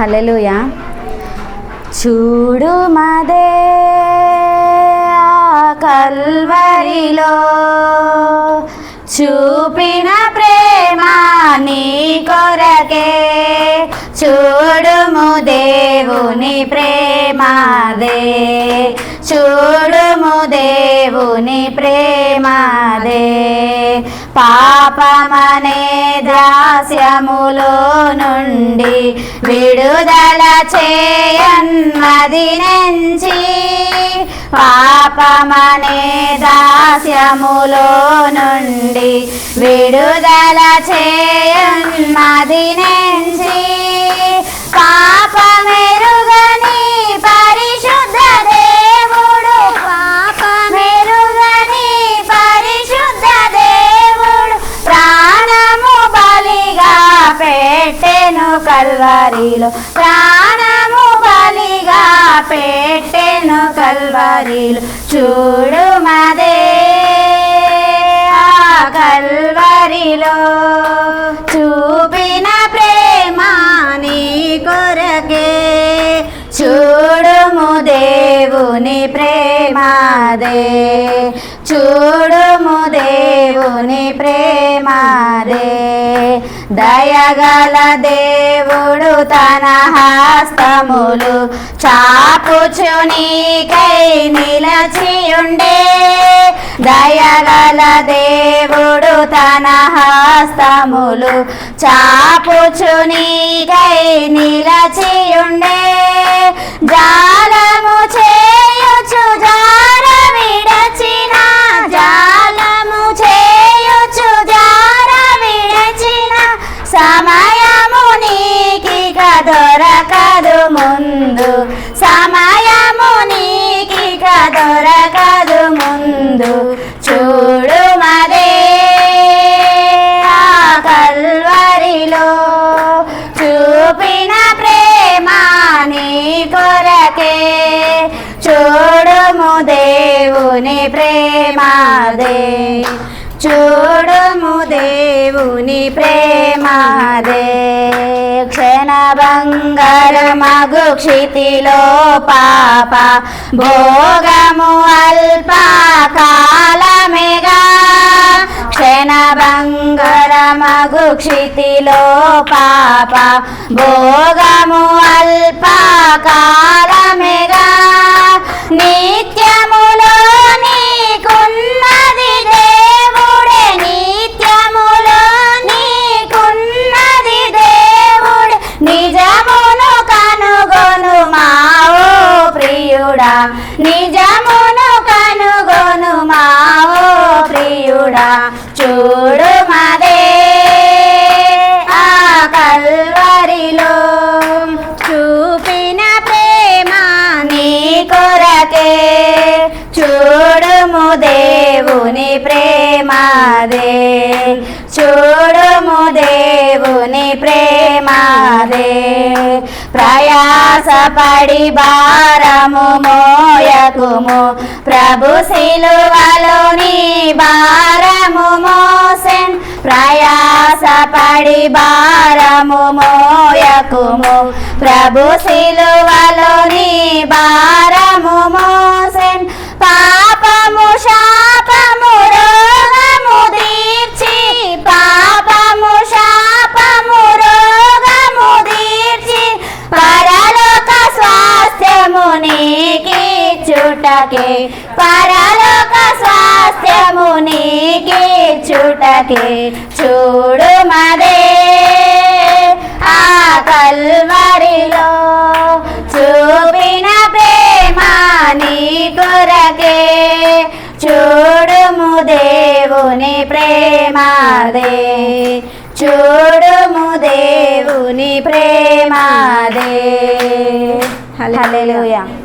హల్లెలూయా. చూడు మదే కల్వరిలో చూపిన ప్రేమ నీ కొరకే. చూడుము దేవుని ప్రేమాదే. చూడు దేవుని ప్రేమదే. పాపమనే దాస్యములో నుండి విడుదల చేయన్నది నుంచి. పాపమనే దాస్యములో నుండి విడుదల చేయన్నది నుంచి కల్వరిలో ప్రాణము బలిగా పెట్టెను కల్వరిలో. చూడు మదే ఆ కల్వరిలో. చూపిన ప్రేమ నీ కొరకే. చూడుము దేవుని ప్రేమదే. చూడుము దేవుని ప్రేమదే. దయగల దేవుడు తన హస్తములు చాపుచునికై నిలచియుండే. దయగల దేవుడు తన హస్తములు చాపుచునికై నిలచియుండే. ముందు. సమయము నీకిక దొరకదు ముందు. చూడు మదే ఆ కల్వరిలో చూపిన ప్రేమ నీ కొరకే. చూడుము దేవుని ప్రేమాదే. చూడుము దేవుని ప్రేమాదే. క్షణభంగరమగు క్షితిలో పాప భోగము అల్ప కాలమేగా క్షణభంగర క్షితిలో పాప భోగము అల్ప నిజమును కనుగొను మావో ప్రియుడా చూడు మదే ఆ కల్వరిలో. చూపిన ప్రేమ నీ కొరకే చూడుము దేవుని ప్రేమదే. చూడుము దేవుని ప్రేమదే. ప్రయాసపడి భారము మోయకుము. ప్రభు శిలువలోని భారము మోసెన్. ప్రయాసపడి భారము మోయకుము. ప్రభు శిలువలోని భారము మోసెన్. నీకిచ్చుటకే పరలోక స్వాస్థ్యము నీకి నీకిచ్చుటకే చూడు మదే ఆ కల్వరిలో చూపిన ప్రేమ నీ కొరకే. చూడుము దేవుని ప్రేమాదే. చూడుము దేవుని ప్రేమాదే. హలో